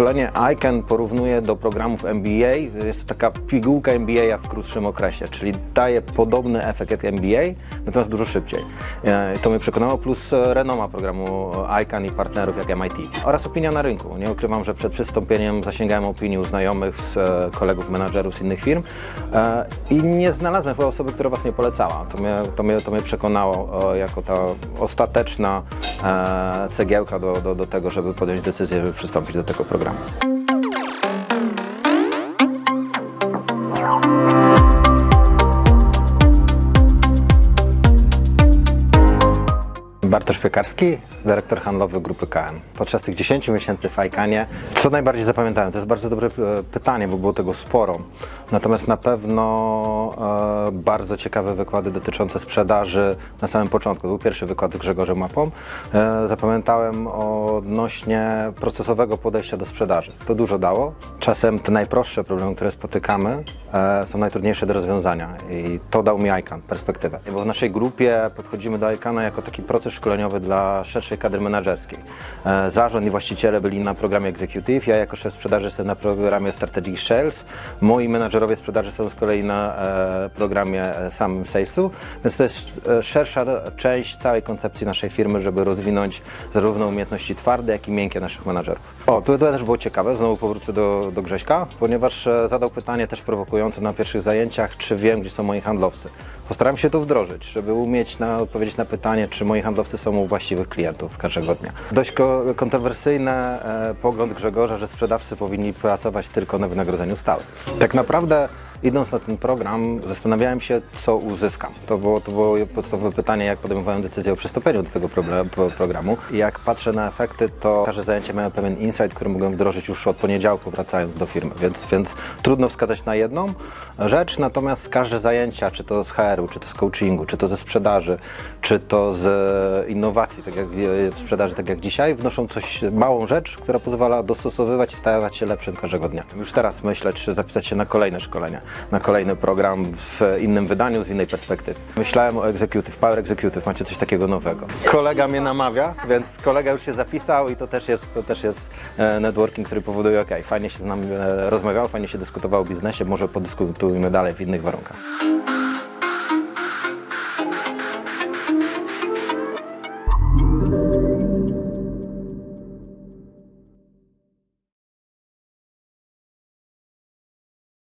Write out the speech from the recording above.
Szkolenie ICANN porównuje do programów MBA. Jest to taka pigułka MBA w krótszym okresie, czyli daje podobny efekt jak MBA, natomiast dużo szybciej. E, To mnie przekonało, plus e, renoma programu ICANN i partnerów jak MIT. Oraz opinia na rynku. Nie ukrywam, że przed przystąpieniem zasięgałem opinii u znajomych, z e, kolegów, menadżerów z innych firm i nie znalazłem chyba osoby, która Was nie polecała. To mnie, to mnie, to mnie przekonało jako ta ostateczna cegiełka do, do, do tego, żeby podjąć decyzję, żeby przystąpić do tego programu. Bartosz Piekarski, dyrektor handlowy grupy KM. Podczas tych 10 miesięcy w Ajkanie, co najbardziej zapamiętałem? To jest bardzo dobre e, pytanie, bo było tego sporo. Natomiast na pewno e, bardzo ciekawe wykłady dotyczące sprzedaży na samym początku. Był pierwszy wykład z Grzegorzem Mapą. E, zapamiętałem odnośnie procesowego podejścia do sprzedaży. To dużo dało. Czasem te najprostsze problemy, które spotykamy, e, są najtrudniejsze do rozwiązania i to dał mi ICANN perspektywę. Bo w naszej grupie podchodzimy do ICANNa jako taki proces szkoleniowy dla szerszej kadry menedżerskiej. E, Zarząd i właściciele byli na programie Executive, ja jako szef sprzedaży jestem na programie Strategic Sales, moi menadżerowie sprzedaży są z kolei na e, programie e, samym Salesu, więc to jest szersza część całej koncepcji naszej firmy, żeby rozwinąć zarówno umiejętności twarde, jak i miękkie naszych menadżerów. O, tu, tu też było ciekawe, znowu powrócę do, do Grześka, ponieważ zadał pytanie też prowokujące na pierwszych zajęciach, czy wiem, gdzie są moi handlowcy. Postaram się to wdrożyć, żeby umieć na, odpowiedzieć na pytanie, czy moi handlowcy są u właściwych klientów każdego dnia. Dość ko- kontrowersyjny e, pogląd Grzegorza, że sprzedawcy powinni pracować tylko na wynagrodzeniu stałym. Tak naprawdę idąc na ten program, zastanawiałem się, co uzyskam. To było, to było podstawowe pytanie, jak podejmowałem decyzję o przystąpieniu do tego programu. I jak patrzę na efekty, to każde zajęcie miało pewien insight, który mogłem wdrożyć już od poniedziałku, wracając do firmy. Więc, więc trudno wskazać na jedną rzecz, natomiast każde zajęcia, czy to z HR-u, czy to z coachingu, czy to ze sprzedaży, czy to z innowacji, tak jak w sprzedaży, tak jak dzisiaj, wnoszą coś, małą rzecz, która pozwala dostosowywać i stawać się lepszym każdego dnia. Już teraz myślę, czy zapisać się na kolejne szkolenia, na kolejny program w innym wydaniu, z innej perspektywy. Myślałem o Executive, Power Executive, macie coś takiego nowego. Kolega mnie namawia, więc kolega już się zapisał i to też jest, to też jest e, networking, który powoduje, ok, fajnie się z nami e, rozmawiało, fajnie się dyskutowało o biznesie, może podyskutujmy dalej w innych warunkach.